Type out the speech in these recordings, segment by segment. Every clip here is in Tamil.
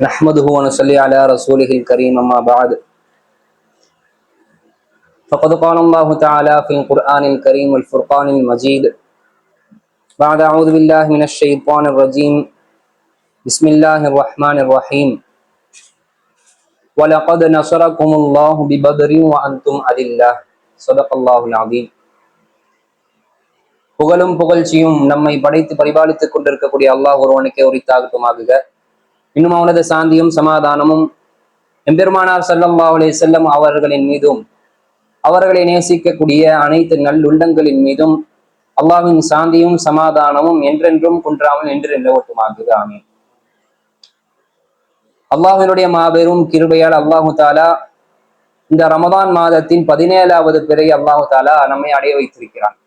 نحمده ونصلي على رسوله الكريم أما بعد فقد قال الله تعالى في القرآن الكريم والفرقان المجيد بعد أعوذ بالله من الشيطان الرجيم بسم الله الرحمن الرحيم ولقد نصركم الله ببدر وأنتم أذلة صدق الله العظيم புகழும் புகழ்ச்சியும் நம்மை படைத்து பரிபாலித்துக் கொண்டிருக்கக்கூடிய அல்லாஹ் ஒருவனுக்கே உரித்தாகட்டுமாகுக இன்னும் அவனது சாந்தியும் சமாதானமும் எம்பெருமானார் ஸல்லல்லாஹு செல்லும் செல்லம் அவர்களின் மீதும் அவர்களை நேசிக்கக்கூடிய அனைத்து நல்லுள்ளங்களின் மீதும் அல்லாவின் சாந்தியும் சமாதானமும் என்றென்றும் குன்றாமல் என்று நிலவட்டுமாகுக ஆமீன். அல்லாஹினுடைய மாபெரும் கிருபையால் அல்லாஹு தாலா இந்த ரமதான் மாதத்தின் பதினேழாவது பிறை அல்லாஹு தாலா நம்மை அடைய வைத்திருக்கிறான்.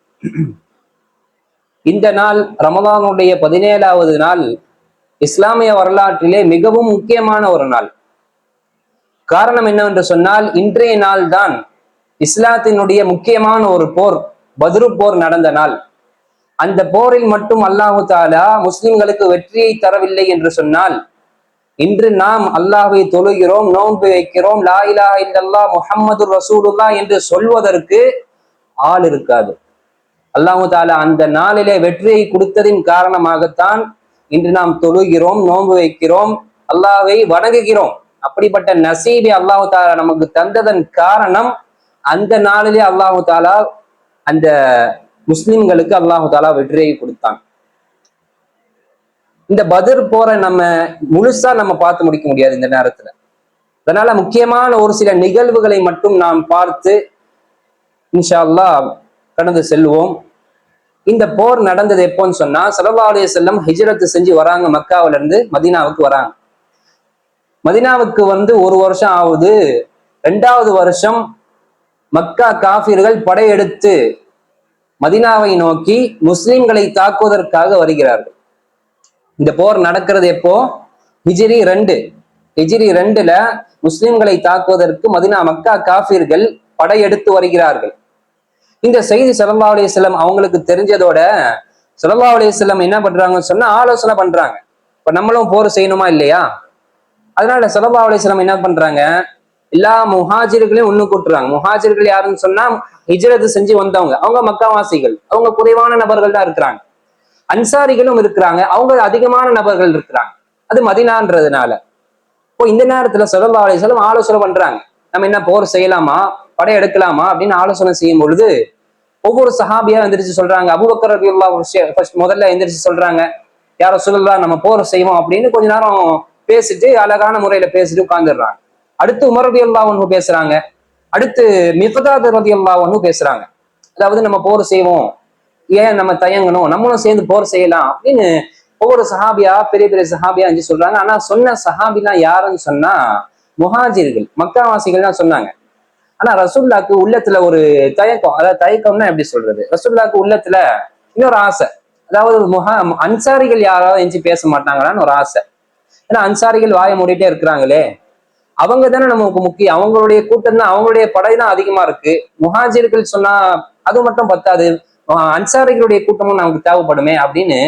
இந்த நாள் ரமதானுடைய பதினேழாவது நாள் இஸ்லாமிய வரலாற்றிலே மிகவும் முக்கியமான ஒரு நாள். காரணம் என்னவென்று சொன்னால் இன்றைய நாள் தான் இஸ்லாத்தினுடைய முக்கியமான ஒரு போர் பத்ரு போர் நடந்த நாள். அந்த போரில் மட்டும் அல்லாஹு தாலா முஸ்லிம்களுக்கு வெற்றியை தரவில்லை என்று சொன்னால் இன்று நாம் அல்லாஹை தொழுகிறோம் நோன்பு வைக்கிறோம் லா இலாஹ இல்லல்லா முஹம்மது ரசூலுல்லா என்று சொல்வதற்கு ஆள் இருக்காது. அல்லாஹு தாலா அந்த நாளிலே வெற்றியை கொடுத்ததின் காரணமாகத்தான் இன்று நாம் தொழுகிறோம் நோன்பு வைக்கிறோம் அல்லாஹை வணங்குகிறோம். அப்படிப்பட்ட நசீபை அல்லாஹு தாலா நமக்கு தந்ததன் காரணம் அந்த நாளிலே அல்லாஹு தாலா அந்த முஸ்லிம்களுக்கு அல்லாஹு தாலா வெற்றியை கொடுத்தான். இந்த பதிர் போற நம்ம முழுசா நம்ம பார்த்து முடிக்க முடியாது இந்த நேரத்துல. அதனால முக்கியமான ஒரு சில நிகழ்வுகளை மட்டும் நாம் பார்த்து இன்ஷா அல்லாஹ் கடந்து செல்வோம். இந்த போர் நடந்தது எப்போன்னு சொன்னா சல்லா அலைய செல்லம் ஹிஜரத்து செஞ்சு வராங்க மக்காவில இருந்து மதீனாவுக்கு வராங்க. மதினாவுக்கு வந்து ஒரு வருஷம் ஆகுது. ரெண்டாவது வருஷம் மக்கா காஃபிர்கள் படையெடுத்து மதினாவை நோக்கி முஸ்லிம்களை தாக்குவதற்காக வருகிறார்கள். இந்த போர் நடக்கிறது எப்போ? ஹிஜிரி ரெண்டு. ஹிஜிரி ரெண்டுல முஸ்லிம்களை தாக்குவதற்கு மதினா மக்கா காஃபிர்கள் படையெடுத்து வருகிறார்கள். இந்த செய்தி சல்லா அலையம் அவங்களுக்கு தெரிஞ்சதோட சல்லா அலையம் என்ன பண்றாங்கன்னு சொன்னா ஆலோசனை பண்றாங்க. இப்ப நம்மளும் போர் செய்யணுமா இல்லையா? அதனால சல்லா அலையம் என்ன பண்றாங்க? எல்லா முஹாஜிர்களையும் ஒண்ணு கூட்டுறாங்க. முஹாஜிர்கள் யாருன்னு சொன்னா ஹிஜ்ரத் செஞ்சு வந்தவங்க. அவங்க மக்காவாசிகள். அவங்க குறைவான நபர்கள் தான் இருக்கிறாங்க. அன்சாரிகளும் இருக்கிறாங்க. அவங்க அதிகமான நபர்கள் இருக்கிறாங்க. அது மதினான்றதுனால. இப்போ இந்த நேரத்துல சல்லா செல்லம் ஆலோசனை பண்றாங்க. நம்ம என்ன போர் செய்யலாமா? படை எடுக்கலாமா? அப்படின்னு ஆலோசனை செய்யும் பொழுது ஒவ்வொரு சஹாபியா எந்திரிச்சு சொல்றாங்க. அபுபக்கர் ரபியுல்லா ஃபர்ஸ்ட் முதல்ல எந்திரிச்சு சொல்றாங்க. யாரோ சொல்லலாம் நம்ம போர் செய்வோம் அப்படின்னு கொஞ்ச நேரம் பேசிட்டு அழகான முறையில பேசிட்டு உட்கார்ந்துடுறாங்க. அடுத்து உமர் ரபி அல்லா ஒன்று பேசுறாங்க. அடுத்து மிஃபதாத் ரபி அல்லா ஒன்று பேசுறாங்க. அதாவது நம்ம போர் செய்வோம். ஏன் நம்ம தயங்கணும்? நம்மளும் சேர்ந்து போர் செய்யலாம் அப்படின்னு ஒவ்வொரு சஹாபியா பெரிய பெரிய சஹாபியா என்று சொல்றாங்க. ஆனா சொன்ன சஹாபிலாம் யாருன்னு சொன்னா முஹாஜிர்கள் மக்காவாசிகள் தான் சொன்னாங்க. ஆனா ரசுல்லாக்கு உள்ளத்துல ஒரு தயக்கம் அதாவது தயக்கம்னா எப்படி சொல்றது? ரசுல்லாக்கு உள்ளத்துல இன்னொரு ஆசை. அதாவது முஹா அன்சாரிகள் யாராவது எஞ்சி பேச மாட்டாங்களான்னு ஒரு ஆசை. ஏன்னா அன்சாரிகள் வாய மூடிட்டே இருக்கிறாங்களே. அவங்க தானே நமக்கு முக்கியம். அவங்களுடைய கூட்டம் தான் அவங்களுடைய படை தான் அதிகமா இருக்கு. முஹாஜிர்கள் சொன்னா அது மட்டும் பத்தாது. அன்சாரிகளுடைய கூட்டமும் நமக்கு தேவைப்படுமே அப்படின்னு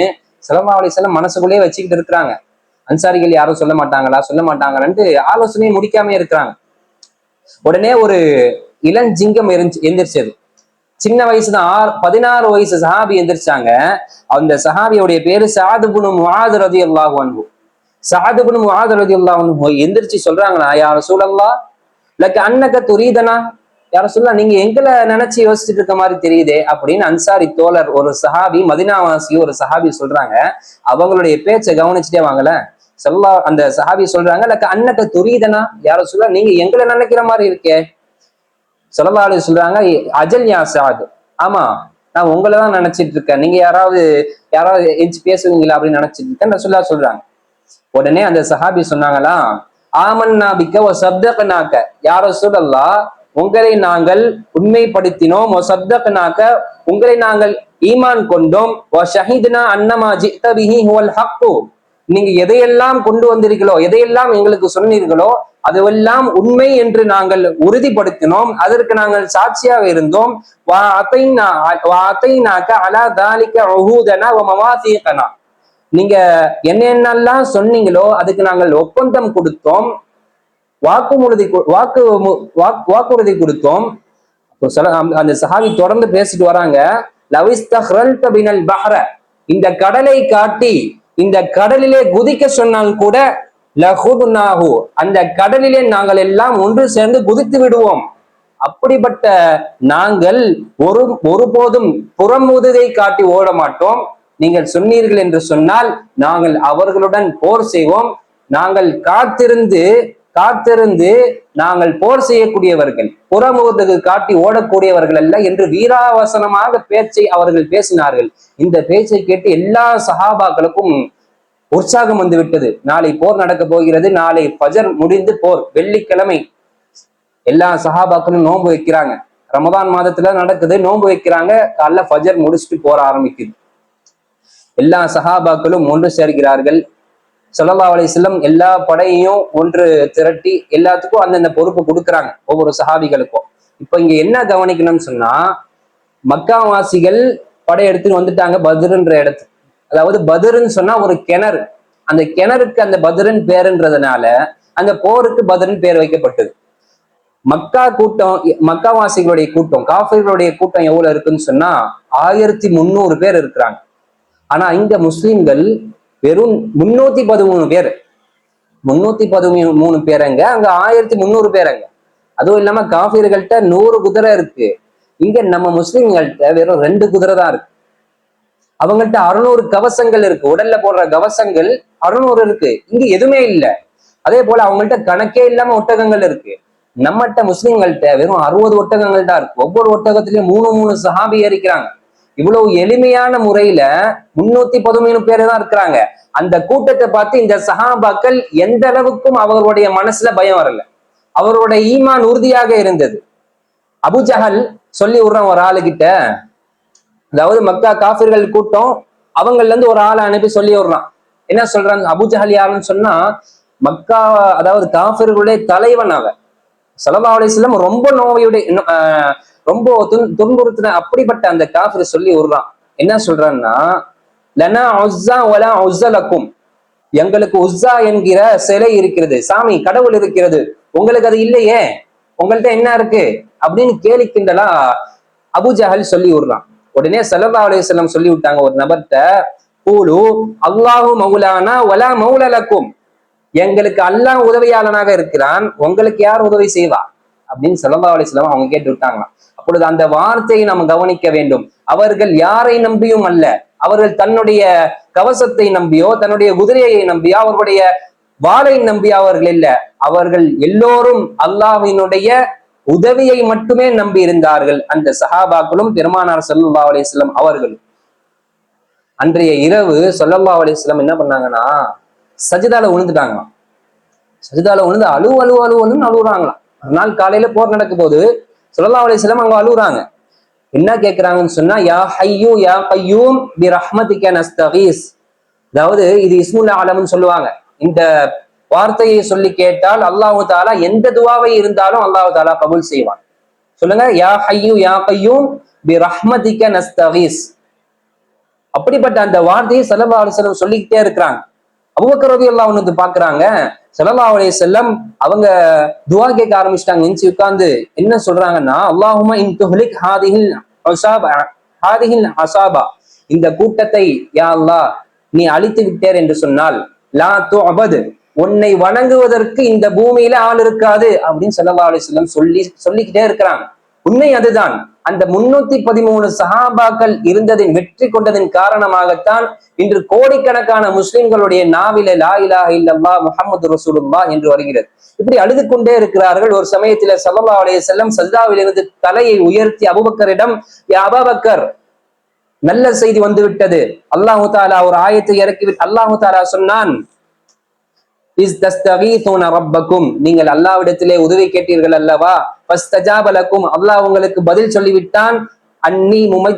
சிலம்பா அலிசல்லம் மனசுக்குள்ளேயே வச்சுக்கிட்டு இருக்கிறாங்க. அன்சாரிகள் யாரும் சொல்ல மாட்டாங்களா? சொல்ல மாட்டாங்களான்ட்டு ஆலோசனையை முடிக்காம இருக்கிறாங்க. உடனே ஒரு இளஞ்சிங்கம் எரிஞ்சு எந்திரிச்சது. சின்ன வயசுதான் ஆறு பதினாறு வயசு சஹாபி எந்திரிச்சாங்க. அந்த சஹாபியோடைய பேரு சாதுபுனு முஆது ரதி அல்லாஹு அன்பு சாதுபுனு முஆது ரதி அல்லாஹு அன்பு எந்திரிச்சு சொல்றாங்களா யார சூழல்லா லக்கு அன்னக்க துரீதனா? யார சொல்லலாம் நீங்க எங்களை நினைச்சு யோசிச்சுட்டு இருக்க மாதிரி தெரியுதே அப்படின்னு அன்சாரி தோழர் ஒரு சஹாபி மதினாவாசி ஒரு சஹாபி சொல்றாங்க. அவங்களுடைய பேச்சை கவனிச்சுட்டே வாங்கல சொல்லா அந்த சஹாபி சொல்றாங்க லக்க அன்னக்க துரீதனா? யார சொல்ல நீங்க எங்களை நினைக்கிற மாதிரி இருக்கே. சொல்லலாளு சொல்றாங்க அஜல் யா சாத். ஆமா நான் உங்களை தான் நினைச்சிட்டு இருக்கேன். நீங்க யாராவது யாராவது எஞ்சி பேசுவீங்களா அப்படின்னு நினைச்சிட்டு இருக்கேன் ரசுல்லா சொல்றாங்க. உடனே அந்த சஹாபி சொன்னாங்களா ஆமன்னா பிக்க ஓ சப்தகனாக்க யார சொல்லல்லா உங்களை நாங்கள் உண்மைப்படுத்தினோம். ஓ சப்தக்கனாக்க உங்களை நாங்கள் ஈமான் கொண்டோம். ஓ ஷஹீத்னா அன்னமா ஜித்த ஹுவல் ஹக்கு. நீங்க எதையெல்லாம் கொண்டு வந்திருக்கீங்களோ எதையெல்லாம் எங்களுக்கு சொன்னீர்களோ அதுவெல்லாம் உண்மை என்று நாங்கள் உறுதிப்படுத்தினோம். அதற்கு நாங்கள் சாட்சியாக இருந்தோம். வா அத்தைனா வா நீங்க என்னென்னலாம் சொன்னீங்களோ அதுக்கு நாங்கள் ஒப்பந்தம் கொடுத்தோம். வாக்குறுதி கு- வாக்கு வாக்குறுதி கொடுத்தோம். அந்த- சஹாவி தொடர்ந்து பேசிட்டு வராங்க. இந்த கடலை காட்டி இந்த கடலிலே குதிக்க சொன்னால் கூட லஹுதுனாஹு அந்த கடலிலே நாங்கள் எல்லாம் ஒன்று சேர்ந்து குதித்து விடுவோம். அப்படிப்பட்ட நாங்கள் ஒரு ஒருபோதும் புறமுதுகை காட்டி ஓட மாட்டோம். நீங்கள் சொன்னீர்கள் என்று சொன்னால் நாங்கள் அவர்களுடன் போர் செய்வோம். நாங்கள் காத்திருந்து காத்திருந்து நாங்கள் போர் செய்யக்கூடியவர்கள் புறமுகத்துக்கு காட்டி ஓடக்கூடியவர்கள் அல்ல என்று வீராவசனமாக பேச்சை அவர்கள் பேசினார்கள். இந்த பேச்சை கேட்டு எல்லா சஹாபாக்களுக்கும் உற்சாகம் வந்துவிட்டது. நாளை போர் நடக்க போகிறது. நாளை ஃபஜர் முடிந்து போர். வெள்ளிக்கிழமை எல்லா சகாபாக்களும் நோன்பு வைக்கிறாங்க. ரமதான் மாதத்துல நடக்குது. நோன்பு வைக்கிறாங்க. காலைல ஃபஜர் முடிச்சுட்டு போற ஆரம்பிக்குது. எல்லா சகாபாக்களும் ஒன்று சேர்கிறார்கள். சொல்லல்லா அலைஹி எல்லா படையையும் ஒன்று திரட்டி எல்லாத்துக்கும் அந்தந்த பொறுப்பு கொடுக்குறாங்க ஒவ்வொரு சஹாபிகளுக்கும். இப்போ இங்க என்ன கவனிக்கணும்னு சொன்னா மக்காவாசிகள் படை எடுத்துட்டு வந்துட்டாங்க பதுருன்ற இடத்துக்கு. அதாவது பதுருன்னு சொன்னா ஒரு கிணறு. அந்த கிணறுக்கு அந்த பத்ருன்னு பேருன்றதுனால அந்த போருக்கு பத்ருன்னு பேர் வைக்கப்பட்டது. மக்கா கூட்டம் மக்காவாசிகளுடைய கூட்டம் காஃபிர்களுடைய கூட்டம் எவ்வளவு இருக்குன்னு சொன்னா ஆயிரத்தி முந்நூறு பேர் இருக்கிறாங்க. ஆனா இங்க முஸ்லிம்கள் வெறும் முன்னூத்தி பதிமூணு பேர். முன்னூத்தி பதிமூணு மூணு பேரங்க அங்க ஆயிரத்தி முந்நூறு பேரங்க. அதுவும் இல்லாம காஃபிர்கள்ட்ட நூறு குதிரை இருக்கு. இங்க நம்ம முஸ்லிம்கள்ட்ட வெறும் ரெண்டு குதிரை தான் இருக்கு. அவங்கள்ட்ட அறுநூறு கவசங்கள் இருக்கு. உடல்ல போடுற கவசங்கள் அறுநூறு இருக்கு. இங்க எதுவுமே இல்லை. அதே போல அவங்கள்ட்ட கணக்கே இல்லாம ஒட்டகங்கள் இருக்கு. நம்மகிட்ட முஸ்லிம்கள்ட்ட வெறும் அறுபது ஒட்டகங்கள் தான் இருக்கு. ஒவ்வொரு ஒட்டகத்திலயும் மூணு மூணு சஹாபி ஏறிக்கிறாங்க. இவ்வளவு எளிமையான முறையில முன்னூத்தி பதிமூணு பேர் தான் இருக்கிறாங்க. அந்த கூட்டத்தை பார்த்து இந்த சஹாபாக்கள் எந்த அளவுக்கும் அவர்களுடைய மனசுல பயம் வரல. அவருடைய ஈமான் உறுதியாக இருந்தது. அபுஜஹல் சொல்லி விடுறான் ஒரு ஆளுகிட்ட. அதாவது மக்கா காஃபிர்கள் கூட்டம் அவங்கள்ல இருந்து ஒரு ஆளை அனுப்பி சொல்லி விடுறான். என்ன சொல்றாங்க அபுஜஹல் யாருன்னு சொன்னா மக்கா அதாவது காஃபிர்களுடைய தலைவன் அவன். சல்லா அலிஸ்லாம் ரொம்ப நோயுடைய ஆஹ் ரொம்ப துன்புறுத்தின அப்படிப்பட்ட அந்த காஃபிர் சொல்லி விடுறான் என்ன சொல்றான்னா லனா எங்களுக்கு உஸ்ஸா என்கிற சிலை இருக்கிறது. சாமி கடவுள் இருக்கிறது. உங்களுக்கு அது இல்லையே. உங்கள்ட்ட என்ன இருக்கு? அப்படின்னு கேலி கிண்டலா அபுஜஹல் சொல்லி விடுறான் உடனே சல்லா அலிஸ்லாம் சொல்லி விட்டாங்க ஒரு நபர்கிட்ட கூலு அல்லாஹு மௌலானா வலா மௌலலக்கும். எங்களுக்கு அல்லாஹ் உதவியாளனாக இருக்கிறான். உங்களுக்கு யார் உதவி செய்வா? அப்படின்னு சல்லா அலிஸ்லாம் அவங்க கேட்டு விட்டாங்களாம். அப்பொழுது அந்த வார்த்தையை நாம் கவனிக்க வேண்டும். அவர்கள் யாரை நம்பியும் அல்ல. அவர்கள் தன்னுடைய கவசத்தை நம்பியோ தன்னுடைய குதிரையை நம்பியோ அவர்களுடைய வாளை நம்பி அவர்கள் இல்ல. அவர்கள் எல்லோரும் அல்லாஹ்வினுடைய உதவியை மட்டுமே நம்பி இருந்தார்கள். அந்த சஹாபாக்களும் பெருமானார் சல்லா அலிஸ்லாம் அவர்களும் அன்றைய இரவு சொல்லல்லா அலிஸ்லாம் என்ன பண்ணாங்கன்னா சஜிதால விழுந்துட்டாங்களாம் சஜிதால விழுந்து அழு அழு அழுவலுன்னு அழுகுறாங்களாம் ஒரு நாள் காலையில போர் நடக்கும் போது சொல்லலா அலி செல்லம் அவங்க அழுகுறாங்க. என்ன கேட்கிறாங்கன்னு சொன்னா யா ஹையூ யா கையூம் பி ரஹ்மதிக்க நஸ்தகீஸ். அதாவது இது இஸ்முல்லா ஆலம்னு சொல்லுவாங்க. இந்த வார்த்தையை சொல்லி கேட்டால் அல்லாஹு தாலா எந்த துவாவை இருந்தாலும் அல்லாஹு தாலா கபுல் செய்வான். சொல்லுங்க யா ஹையூ யா கையூம் பி ரஹ்மதிக்க நஸ்தகீஸ். அப்படிப்பட்ட அந்த வார்த்தையை சல்லா அலிஸ்லம் சொல்லிக்கிட்டே இருக்கிறாங்க. அபுபக்கர் ரதி ஒண்ணு பாக்குறாங்க சல்லா செல்லம் அவங்க துவா கேட்க ஆரம்பிச்சிட்டாங்க எஞ்சி உட்கார்ந்து என்ன சொல்றாங்கன்னா அல்லாஹுமா இன் துஹ்லிக் ஹாதிஹில் அசாபா ஹாதிஹில் அசாபா இந்த கூட்டத்தை யா அல்லா நீ அழித்து விட்டேர் என்று சொன்னால் லா து அபது உன்னை வணங்குவதற்கு இந்த பூமியில ஆள் இருக்காது அப்படின்னு சல்லா செல்லம் சொல்லி சொல்லிக்கிட்டே இருக்கிறாங்க. உண்மை அதுதான். அந்த முன்னூத்தி பதிமூணு சஹாபாக்கள் இருந்ததின் வெற்றி கொண்டதன் காரணமாகத்தான் இன்று கோடிக்கணக்கான முஸ்லிம்களுடைய நாவில லா இலாஹ இல்லல்லா முஹம்மது ரசூலுல்லா என்று வருகிறது. இப்படி அழுது கொண்டே இருக்கிறார்கள். ஒரு சமயத்தில சல்லா அலைய செல்லம் சல்லாவிலிருந்து தலையை உயர்த்தி அபுபக்கரிடம் யா அபபக்கர் நல்ல செய்தி வந்துவிட்டது. அல்லாஹு தாலா ஒரு ஆயத்தை இறக்கி அல்லாஹு தாலா சொன்னான் இஸ் தஸ்தகீதுன ரப்பக்கும். நீங்கள் அல்லாவிடத்திலே உதவி கேட்டீர்கள் அல்லவா? ஃபஸ்தஜாபலக்கும் அல்லாஹ் உங்களுக்கு பதில் சொல்லிவிட்டான். அன்னி முமை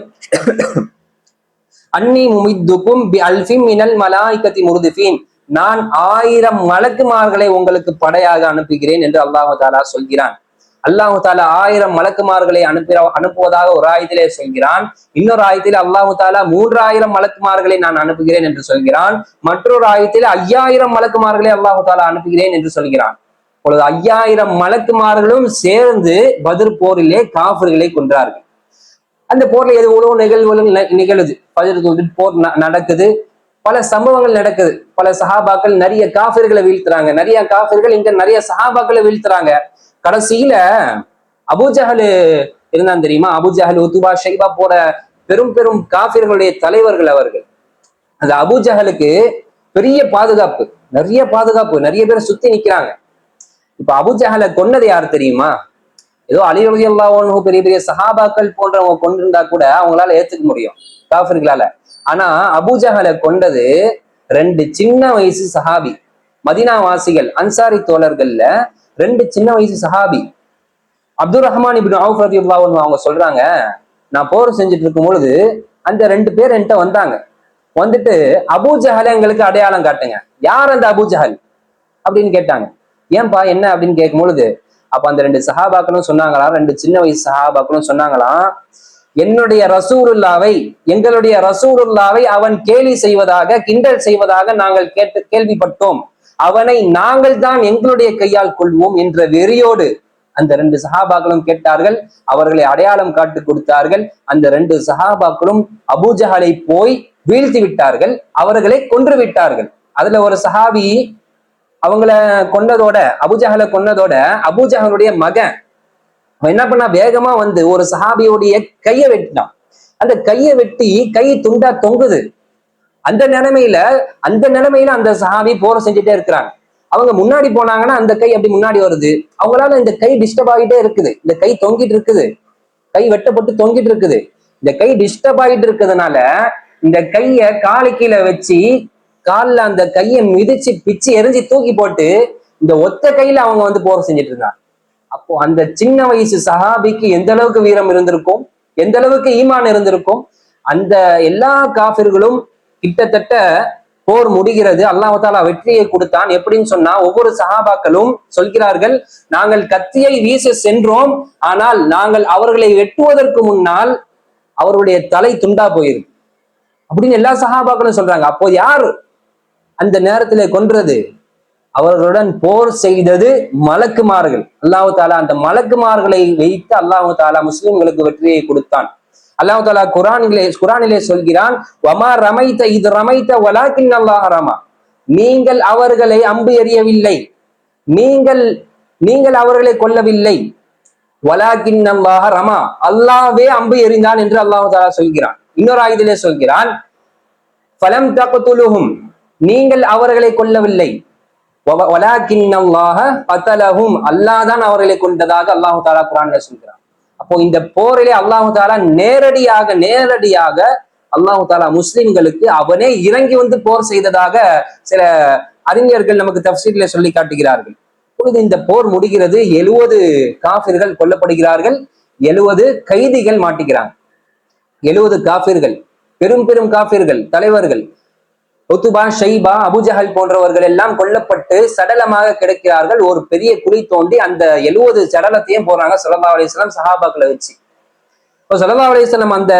அன்னி முமித்துக்கும் பி அல்ஃபிம் மினல் மலாய்கத்தி முருதுஃபீன். நான் ஆயிரம் மலக்குமார்களை உங்களுக்கு படையாக அனுப்புகிறேன் என்று அல்லாஹு தாலா சொல்கிறான். அல்லாஹு தாலா ஆயிரம் மலக்குமார்களை அனுப்பி அனுப்புவதாக ஒரு ஆயத்திலே சொல்கிறான். இன்னொரு ஆயத்தில் அல்லாஹு தாலா மூன்றாயிரம் மலக்குமார்களை நான் அனுப்புகிறேன் என்று சொல்கிறான். மற்றொரு ஆயத்தில் ஐயாயிரம் மலக்குமார்களை அல்லாஹு தாலா அனுப்புகிறேன் என்று சொல்கிறான். பொழுது ஐயாயிரம் மலக்குமார்களும் சேர்ந்து பதிர் போரிலே காஃபர்களை கொன்றார்கள். அந்த போர்ல எவ்வளவு நிகழ்வுகளும் நி- நிகழுது. பதிர் போர் நடக்குது. பல சம்பவங்கள் நடக்குது. பல சஹாபாக்கள் நிறைய காஃபிர்களை வீழ்த்துறாங்க. நிறைய காஃபிர்கள் இங்க நிறைய சஹாபாக்களை வீழ்த்துறாங்க. கடைசியில அபுஜஹலு இருந்தான் தெரியுமா? அபுஜஹல் உத்துபா ஷைபா போற பெரும் பெரும் காபிர்களுடைய தலைவர்கள் அவர்கள். அந்த அபுஜஹலுக்கு பெரிய பாதுகாப்பு நிறைய பாதுகாப்பு நிறைய பேர் சுத்தி நிக்கிறாங்க. இப்ப அபூஜஹலை கொன்னது யார் தெரியுமா? ஏதோ அலிரதி அல்லாஹ் பெரிய பெரிய சஹாபாக்கள் போன்றவங்க கொண்டிருந்தா கூட அவங்களால ஏத்துக்க முடியும் காஃபிர்களால ஆனா அபூஜஹலை கொண்டது ரெண்டு சின்ன வயசு சஹாபி மதினா வாசிகள் அன்சாரி தோழர்கள்ல ரெண்டு சின்ன வயசு சஹாபி அப்துல் ரஹ்மான் இப்படி அவுஃப் அவங்க சொல்றாங்க நான் போர் செஞ்சுட்டு இருக்கும் பொழுது அந்த ரெண்டு பேர் என்கிட்ட வந்தாங்க. வந்துட்டு அபூஜஹலை எங்களுக்கு அடையாளம் காட்டுங்க. யார் அந்த அபூஜஹல் அப்படின்னு கேட்டாங்க. ஏன்பா என்ன அப்படின்னு கேட்கும் பொழுது அப்ப அந்த ரெண்டு சஹாபாக்களும் சொன்னாங்களாம் ரெண்டு சின்ன வயசு சஹாபாக்களும் சொன்னாங்களாம் என்னுடைய ரசூருல்லாவை எங்களுடைய ரசூருல்லாவை அவன் கேலி செய்வதாக கிண்டல் செய்வதாக நாங்கள் கேட்டு கேள்விப்பட்டோம். அவனை நாங்கள் தான் எங்களுடைய கையால் கொள்வோம் என்ற வெறியோடு அந்த ரெண்டு சஹாபாக்களும் கேட்டார்கள். அவர்களை அடையாளம் காட்டு கொடுத்தார்கள். அந்த ரெண்டு சஹாபாக்களும் அபூஜஹலை போய் வீழ்த்தி விட்டார்கள். அவர்களை கொன்று விட்டார்கள். அதுல ஒரு சஹாபி அவங்கள கொன்னதோட அபுஜஹலை கொன்னதோட அபுஜஹனுடைய மகன் அவன் என்ன பண்ணா வேகமா வந்து ஒரு சஹாபியுடைய கையை வெட்டினான். அந்த கையை வெட்டி கை துண்டா தொங்குது. அந்த நிலைமையில அந்த நிலைமையில அந்த சஹாபி போற செஞ்சுட்டே இருக்கிறாங்க. அவங்க முன்னாடி போனாங்கன்னா அந்த கை அப்படி முன்னாடி வருது. அவங்களால இந்த கை டிஸ்டர்ப் ஆகிட்டே இருக்குது. இந்த கை தொங்கிட்டு இருக்குது. கை வெட்டப்பட்டு தொங்கிட்டு இருக்குது. இந்த கை டிஸ்டர்ப் ஆகிட்டு இருக்கிறதுனால இந்த கைய காலு கீழே வச்சு கால்ல அந்த கையை மிதிச்சு பிச்சு எரிஞ்சு தூக்கி போட்டு இந்த ஒத்த கையில அவங்க வந்து போர் செஞ்சுட்டு இருந்தாங்க. அப்போ அந்த சின்ன வயசு சஹாபிக்கு எந்த அளவுக்கு வீரம் இருந்திருக்கும்? எந்த அளவுக்கு ஈமான் இருந்திருக்கும்? அந்த எல்லா காபிர்களும் கிட்டத்தட்ட போர் முடிகிறது. அல்லாஹாலா வெற்றியை கொடுத்தான். எப்படின்னு சொன்னா ஒவ்வொரு சகாபாக்களும் சொல்கிறார்கள் நாங்கள் கத்தியை வீச சென்றோம். ஆனால் நாங்கள் அவர்களை வெட்டுவதற்கு முன்னால் அவருடைய தலை துண்டா போயிருக்கு அப்படின்னு எல்லா சகாபாக்களும் சொல்றாங்க. அப்போ யார் அந்த நேரத்துல கொன்றது? அவர்களுடன் போர் செய்தது மலக்குமார்கள். அல்லாஹு தாலா அந்த மலக்குமார்களை வைத்து அல்லாஹு தாலா முஸ்லிம்களுக்கு வெற்றியை கொடுத்தான். அல்லாஹு தாலா குரானிலே குரானிலே சொல்கிறான் வமா ரமைத்த இது ரமைத்த வலாக்கின் அல்லாஹ் ரமா. நீங்கள் அவர்களை அம்பு எறியவில்லை. நீங்கள் நீங்கள் அவர்களை கொல்லவில்லை. வலாக்கின் அல்லாஹ ரமா. அல்லாவே அம்பு எறிந்தான் என்று அல்லாஹு தாலா சொல்கிறான். இன்னொரு ஆயுதிலே சொல்கிறான் பலம் தக்துலுஹும். நீங்கள் அவர்களை கொல்லவில்லை. வ- வலாக்கின் அல்லாஹ பத்தலஹும் அல்லாஹ் தான் அவர்களை கொண்டதாக அல்லாஹு தாலா குரான்ல சொல்கிறான். அப்போ இந்த போரிலே அல்லாஹு தாலா நேரடியாக நேரடியாக அல்லாஹு தாலா முஸ்லிம்களுக்கு அவனே இறங்கி வந்து போர் செய்ததாக சில அறிஞர்கள் நமக்கு தப்சீர்ல சொல்லி காட்டுகிறார்கள். இப்பொழுது இந்த போர் முடிகிறது எழுவது காபிர்கள் கொல்லப்படுகிறார்கள் எழுவது கைதிகள் மாட்டுகிறாங்க. எழுவது காபிர்கள் பெரும் பெரும் காபிர்கள் தலைவர்கள் ஒத்துபா ஷைபா அபுஜஹல் போன்றவர்கள் எல்லாம் கொல்லப்பட்டு சடலமாக கிடைக்கிறார்கள். ஒரு பெரிய குழி தோண்டி அந்த எழுவது சடலத்தையும் போறாங்க சல்லா அலிஸ்லாம் சஹாபாக்களை வச்சு. இப்போ சல்லா அலிஸ்லாம் அந்த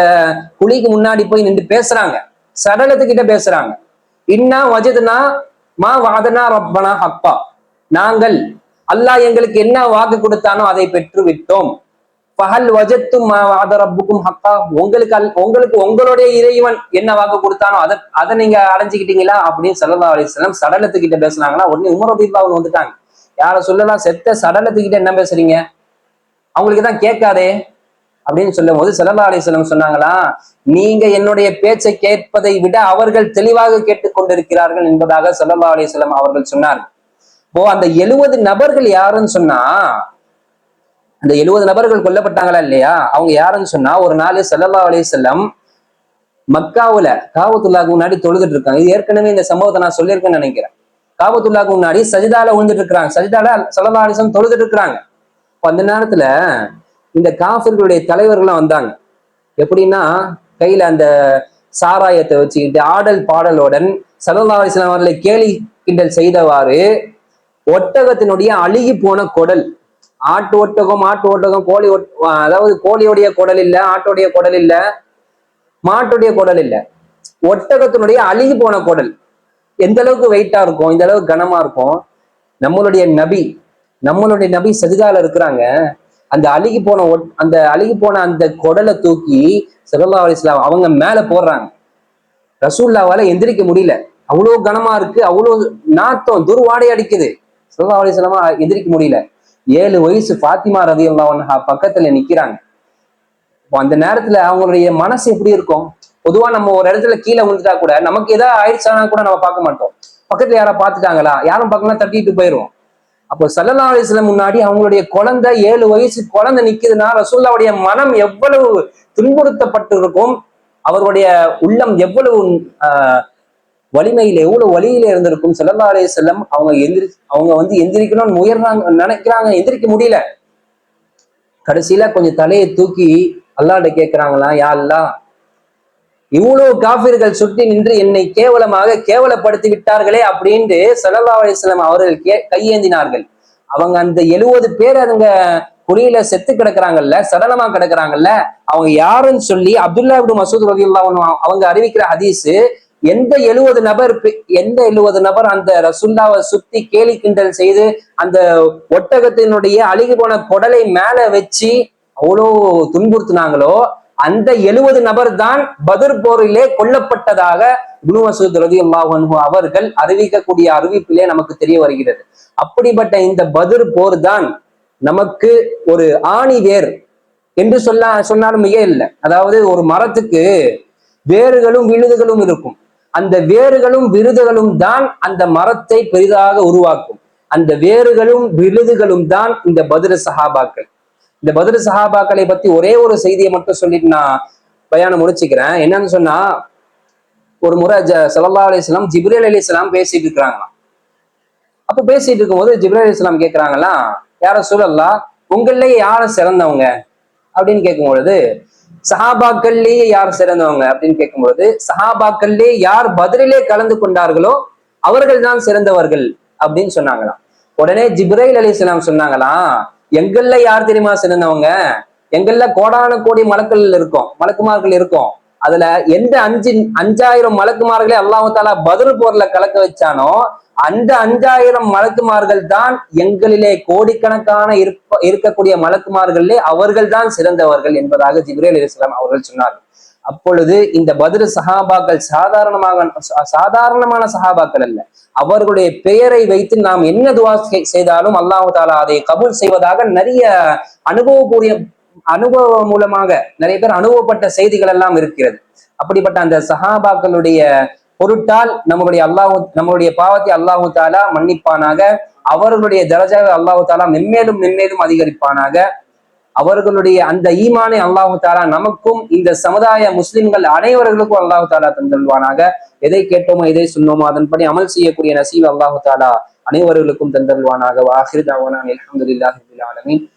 குழிக்கு முன்னாடி போய் நின்று பேசுறாங்க. சடலத்துக்கிட்ட பேசுறாங்க. இன்னா வஜதுனா மா வாதனா ரப்பனா ஹப்பா. நாங்கள் அல்லாஹ் எங்களுக்கு என்ன வாக்கு கொடுத்தானோ அதை பெற்று விட்டோம் பகல் வஜத்தும் மா ஹக்கா உங்களுக்கு அல் உங்களுக்கு உங்களுடைய இறைவன் என்ன வாக்கு கொடுத்தானோ அதை அதை நீங்க அடைஞ்சுக்கிட்டீங்களா? அப்படின்னு சல்லா அலிஸ்லாம் சடலத்துக்கிட்ட பேசுனாங்கன்னா உடனே உமர் ரபீல்லாவும் வந்துட்டாங்க. யார சொல்லலாம்? செத்த சடலத்துக்கிட்ட என்ன பேசுறீங்க? அவங்களுக்கு தான் கேட்காதே. அப்படின்னு சொல்லும் போது சல்லா அலிஸ்லாம் சொன்னாங்களா நீங்க என்னுடைய பேச்சை கேட்பதை விட அவர்கள் தெளிவாக கேட்டுக்கொண்டிருக்கிறார்கள் என்பதாக சல்லா அலிஸ்லாம் அவர்கள் சொன்னார்கள். இப்போ அந்த எழுவது நபர்கள் யாருன்னு சொன்னா இந்த எழுவது நபர்கள் கொல்லப்பட்டாங்களா இல்லையா? அவங்க யாருன்னு சொன்னா ஒரு நாள் சல்லபாவளே செல்லம் மக்காவுல காபத்துல்லாக்கு முன்னாடி தொழுதுட்டு இருக்காங்க. இது ஏற்கனவே இந்த சம்பவத்தை நான் சொல்லியிருக்கேன்னு நினைக்கிறேன். காபத்துல்லாக்கு முன்னாடி சஜிதால விழுந்துட்டு இருக்கிறாங்க. சஜிதால சல்லல்லா அலிசம் தொழுதுட்டு இருக்கிறாங்க. அந்த நேரத்துல இந்த காஃபிர்களுடைய தலைவர்கள்லாம் வந்தாங்க. எப்படின்னா கையில அந்த சாராயத்தை வச்சுக்கிட்டு ஆடல் பாடலுடன் சல்லல்லா அலிஸ்லாம் அவர்களை கேலி கிண்டல் செய்தவாறு ஒட்டகத்தினுடைய அழுகி போன குடல் ஆட்டு ஒட்டகம் மாட்டு ஒட்டகம் கோழி அதாவது கோழியுடைய குடல் இல்ல ஆட்டுடைய குடல் இல்ல மாட்டுடைய குடல் இல்ல. ஒட்டகத்தினுடைய அழுகி போன குடல். எந்த அளவுக்கு வெயிட்டா இருக்கும் இந்த அளவுக்கு கனமா இருக்கும் நம்மளுடைய நபி நம்மளுடைய நபி சஜிதால இருக்கிறாங்க. அந்த அழுகி போன ஒட்- அந்த அழுகி போன அந்த குடலை தூக்கி சல்லல்லாஹு அலைஹி வஸல்லம் அவங்க மேல போடுறாங்க. ரசூல்லாவால எந்திரிக்க முடியல. அவ்வளவு கனமா இருக்கு அவ்வளவு நாத்தம் துர்வாடை அடிக்குது. சல்லல்லாஹு அலைஹி எந்திரிக்க முடியல. ஏழு வயசு ஃபாத்திமா ரதியல்லாஹு அல்லாஹா பக்கத்துல நிக்கிறாங்க. இப்போ அந்த நேரத்துல அவங்களுடைய மனசு எப்படி இருக்கும்? பொதுவா நம்ம ஒரு இடத்துல கீழே விழுந்துட்டா கூட நமக்கு ஏதாவது ஆயிடுச்சானா கூட நம்ம பார்க்க மாட்டோம். பக்கத்துல யாரா பார்த்துட்டாங்களா? யாரும் பார்க்கலாம் தட்டிட்டு போயிடுவோம் அப்போ சல்லல்லா அலிஸ்ல முன்னாடி அவங்களுடைய குழந்தை ஏழு வயசு குழந்தை நிக்குதுன்னா ரசூல்லாவுடைய மனம் எவ்வளவு துன்புறுத்தப்பட்டு இருக்கும் அவருடைய உள்ளம் எவ்வளவு ஆஹ், வலிமையில் எவ்வளவு வலியில இருந்திருக்கும். சல்லல்லா செல்லம் அவங்க எந்திரி அவங்க வந்து எந்திரிக்கணும்னு முயறாங்க நினைக்கிறாங்க எந்திரிக்க முடியல. கடைசியில கொஞ்சம் தலையை தூக்கி அல்லாட்ட கேட்கிறாங்களா யா அல்லாஹ் இவ்வளவு காபிர்கள் சுற்றி நின்று என்னை கேவலமாக கேவலப்படுத்தி விட்டார்களே அப்படின்ட்டு ஸல்லல்லாஹு அலைஹி அவர்கள் கே கையேந்தினார்கள். அவங்க அந்த எழுபது பேர் அதுங்க குழியில செத்து கிடக்குறாங்கல்ல சடலமா கிடக்குறாங்கல்ல அவங்க யாருன்னு சொல்லி அப்துல்லா இப்னு மசூத் ரலியல்லாஹு அவங்க அறிவிக்கிற ஹதீஸ் எந்த எழுபது நபர் எந்த எழுபது நபர் அந்த ரசுல்லாவை சுத்தி கேலி கிண்டல் செய்து அந்த ஒட்டகத்தினுடைய அழுகி போன குடலை மேல வச்சு அவ்வளோ துன்புறுத்தினாங்களோ அந்த எழுபது நபர் தான் பத்ர் போரிலே கொல்லப்பட்டதாக இப்னு மசூத் அவர்கள் அறிவிக்கக்கூடிய அறிவிப்பிலே நமக்கு தெரிய வருகிறது. அப்படிப்பட்ட இந்த பதிர் போர் தான் நமக்கு ஒரு ஆணி வேர் என்று சொல்ல சொன்னாலும் மிக இல்லை. அதாவது ஒரு மரத்துக்கு வேர்களும் விழுதுகளும் இருக்கும். அந்த வேர்களும் விருதுகளும் தான் அந்த மரத்தை பெரிதாக உருவாக்கும். அந்த வேறுகளும் விருதுகளும் தான் இந்த பதிர சஹாபாக்கள். இந்த பதிர சஹாபாக்களை பத்தி ஒரே ஒரு செய்தியை மட்டும் சொல்லிட்டு நான் பயானம் முடிச்சுக்கிறேன். என்னன்னு சொன்னா ஒரு முறை ஜ ஸல்லல்லாஹு அலைஹி வஸல்லம் ஜிப்ரீல் பேசிட்டு இருக்கிறாங்களாம். அப்ப பேசிட்டு இருக்கும்போது ஜிப்ரீல் அலைஹிஸ்ஸலாம் கேட்கறாங்களாம் யார சூழல்லா உங்களே யார சிறந்தவங்க? அப்படின்னு கேட்கும் பொழுது சஹாபாக்கள்லேயே யார் சிறந்தவங்க அப்படின்னு கேட்கும்போது சஹாபாக்கள்லேயே யார் பதிலே கலந்து கொண்டார்களோ அவர்கள் தான் சிறந்தவர்கள் அப்படின்னு சொன்னாங்களாம். உடனே ஜிப்ரைல் அலிஸ்லாம் சொன்னாங்களாம் எங்கள்ல யார் தெரியுமா சிறந்தவங்க? எங்கள்ல கோடான கோடி மலக்கள் இருக்கும் மலக்குமார்கள் இருக்கும். அதுல எந்த அஞ்சு அஞ்சாயிரம் மலக்குமார்களை அல்லாஹு தாலா பதில் போர்ல கலக்க வச்சானோ அந்த அஞ்சாயிரம் மலக்குமார்கள் தான் எங்களிலே கோடிக்கணக்கான இருப்ப இருக்கக்கூடிய மலக்குமார்களே அவர்கள் தான் சிறந்தவர்கள் என்பதாக ஜிப்ரேல் இஸ்லாம் அவர்கள் சொன்னார்கள் அப்பொழுது இந்த பதில் சஹாபாக்கள் சாதாரணமாக சாதாரணமான சஹாபாக்கள் அல்ல. அவர்களுடைய பெயரை வைத்து நாம் என்ன துவா செய்- செய்தாலும் அல்லாஹு தாலா அதை கபூல் செய்வதாக நிறைய அனுபவபூரிய அனுபவம் மூலமாக நிறைய பேர் அனுபவப்பட்ட செய்திகள் எல்லாம் இருக்கிறது. அப்படிப்பட்ட அந்த சஹாபாக்களுடைய பொருட்டால் நம்மளுடைய அல்லாஹு நம்மளுடைய பாவத்தை அல்லாஹு தாலா மன்னிப்பானாக அவர்களுடைய தரஜாவை அல்லாஹு தாலா மென்மேலும் மென்மேலும் அதிகரிப்பானாக அவர்களுடைய அந்த ஈமானை அல்லாஹு தாலா நமக்கும் இந்த சமுதாய முஸ்லிம்கள் அனைவர்களுக்கும் அல்லாஹு தாலா தந்தல்வானாக எதை கேட்டோமோ எதை சொன்னோமோ அதன்படி அமல் செய்யக்கூடிய நசீவ் அல்லாஹு தாலா அனைவர்களுக்கும் தந்தல்வானாக வாஹிர் தாவானா அல்ஹம்துலில்லாஹி